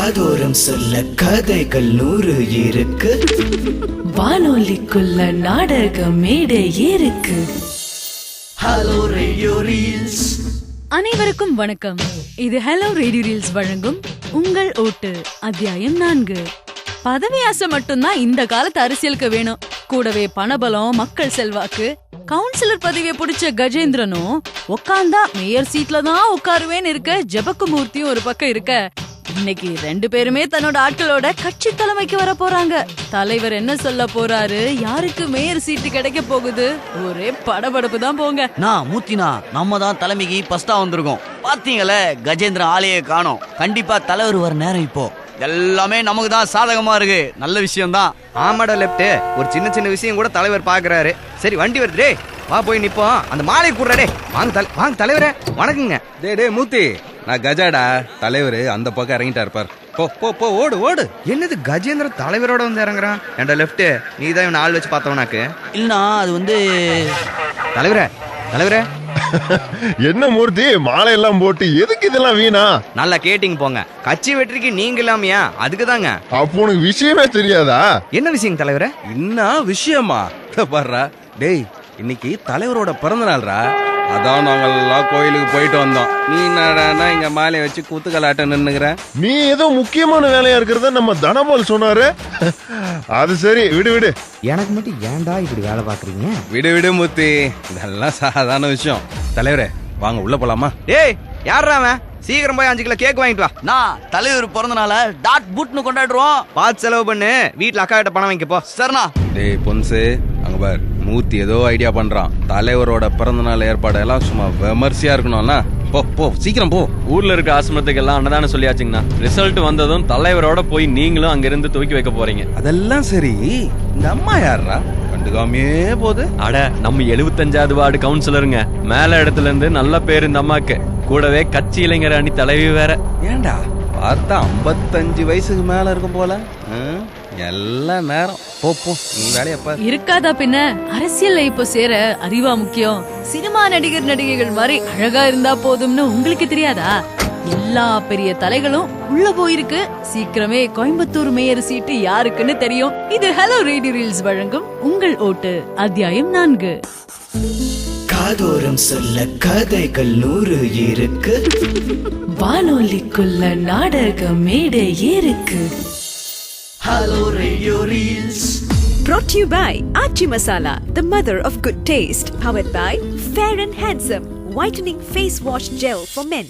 காதோரம் சொல்ல கதைகள் நூறு இருக்கு. வானொலிக்குள்ள நாடக மேடை இருக்கு ஹலோ ரேடியோ ரீல்ஸ் அனைவருக்கும் வணக்கம். இது ஹலோ ரேடியோ ரீல்ஸ் வழங்கும் உங்கள் ஓட்டு அத்தியாயம் நான்கு. பதவி ஆசை மட்டும்தான் இந்த காலத்து அரசியலுக்கு வேணும். கூடவே பணபலம் மக்கள் செல்வாக்கு கவுன்சிலர் பதவியை பிடிச்ச கஜேந்திரனும் உக்காந்தா மேயர் சீட்ல தான் உட்காருவேன்னு இருக்க ஜெபக்குமூர்த்தியும் ஒரு பக்கம் இருக்க. இன்னைக்கு ரெண்டு பேருமே தன்னோட ஆட்களோட கட்சி தலைமைக்கு வர போறாங்க. தலைவர் என்ன சொல்ல போறாரு? யாருக்கு மேயர் சீட்டு கிடைக்க போகுது? ஒரே படபடப்பு தான் போங்க. நான் மூத்தினா நம்ம தான் தலைமைக்கு ஃபர்ஸ்டா வந்திருக்கோம். பாத்தீங்களே கஜேந்திரன் ஆலையே காணோம். கண்டிப்பா தலைவர் வர நேரம் இப்போ. எல்லாமே நமக்கு தான் சாதகமா இருக்கு. நல்ல விஷயம் தான் ஆமாடா லெப்ட் ஒரு சின்ன சின்ன விஷயம் கூட தலைவர் பாக்குறாரு. சரி வண்டி வருது டேய் வா போய் நிப்போம். அந்த மாலை கூடுறா வாங்க தல வாங்க தலைவரே வணக்கங்க. டே டே மூர்த்தி. நான் கஜாடா. தலைவர் அந்த பக்கம் இறங்கிட்டா இருப்பார் போ போ போ ஓடு ஓடு. என்னது கஜேந்திர தலைவரோட வந்து இறங்குறான்? ஏன்டா லெப்ட் நீ தான் இவனை ஆள் வச்சு பார்த்தவனாக்கு. இல்லனா அது வந்து தலைவரே தலைவரே. என்ன மூர்த்தி? மாலை எல்லாம் போட்டு எதுக்கு இதெல்லாம் வீணா? நல்லா கேட்டிங்க போங்க. கட்சி வெற்றிக்கு நீங்க இல்லாமையா? அதுக்கு தாங்க. அப்போ உனக்கு விஷயமே தெரியாதா? என்ன விஷயம் தலைவரே? என்ன விஷயமா? பாருடா. டேய் இன்னைக்கு தலைவரோட பிறந்த நாள்ரா. அதான் நாங்கள் எல்லாம் கோயிலுக்கு போயிட்டு வந்தோம். நீ என்னடான்னா இங்க மாலையை வச்சு குத்துக்கலாட்டம் நின்னுக்கிற? நீ ஏதோ முக்கியமான வேலையா இருக்கிறத நம்ம தனபால் சொன்னாரு. அது சரி விடு விடு. எனக்கு மட்டும் ஏன்டா இப்படி வேலை பாக்குறீங்க விடு விடு மூர்த்தி. இதெல்லாம் சாதாரண விஷயம். தலைவரே வாங்க உள்ள போலாமா? டேய் யாரா அவன்? சீக்கிரம் போய் அஞ்சு கிலோ கேக் வாங்கிட்டு வா. நான் தலைவர் பிறந்த நாள டாட் பூட்னு கொண்டாடுறோம். பார்த்து செலவு பண்ணு. வீட்டுல அக்கா கிட்ட பணம் வாங்கிக்க. போ சரிண்ணா. டேய் பொன்சு. அங்க பார் மூர்த்தி ஏதோ ஐடியா பண்றான். தலைவரோட பிறந்த நாள் ஏற்பாடு எல்லாம் சும்மா விமர்சையா இருக்கணும்ல? போ போ சீக்கிரம் போ. ஊர்ல இருக்க ஆசிரமத்துக்கு எல்லாம் அன்னதானம் சொல்லியாச்சுங்கண்ணா. ரிசல்ட் வந்ததும் தலைவரோட போய் நீங்களும் அங்கிருந்து தூக்கி வைக்க போறீங்க. அதெல்லாம் சரி. இந்த அம்மா யாரா கண்டுக்காமையே போகுது. அட நம்ம எழுபத்தஞ்சாவது வார்டு கவுன்சிலருங்க மேல இடத்துல இருந்து நல்ல பேர் இந்த அம்மாக்கு. கூடவே கட்சி இளைஞர் அணி தலைவி வேற. ஏன்டா? பார்த்தா ஐம்பத்தஞ்சு வயசுக்கு மேல இருக்கும் போல. எல்லாம் நேரம். போப்போம் நீ வேலையை பாரு. இருக்காதா பின்ன? அரசியல்ல இப்போ சேர அறிவா முக்கியம். சினிமா நடிகர் நடிகைகள் மாதிரி அழகா இருந்தா போதும்னு உங்களுக்கு தெரியாதா? எல்லா பெரிய தலைகளும் உள்ள போயிருக்கு. சீக்கிரமே கோயம்புத்தூர் மேயர் சீட்டு யாருக்குன்னு தெரியும். இது ஹலோ ரேடியோ ரீல்ஸ் வழங்கும் உங்கள் ஓட்டு. அத்தியாயம் நான்கு. காதோரம் சொல்ல கதைகள் நூறு இருக்கு வானொலிக்குள்ள நாடக மேடை இருக்கு hello radio reels Brought to you by Achi Masala, the mother of good taste. Powered by Fair and Handsome, whitening face wash gel for men.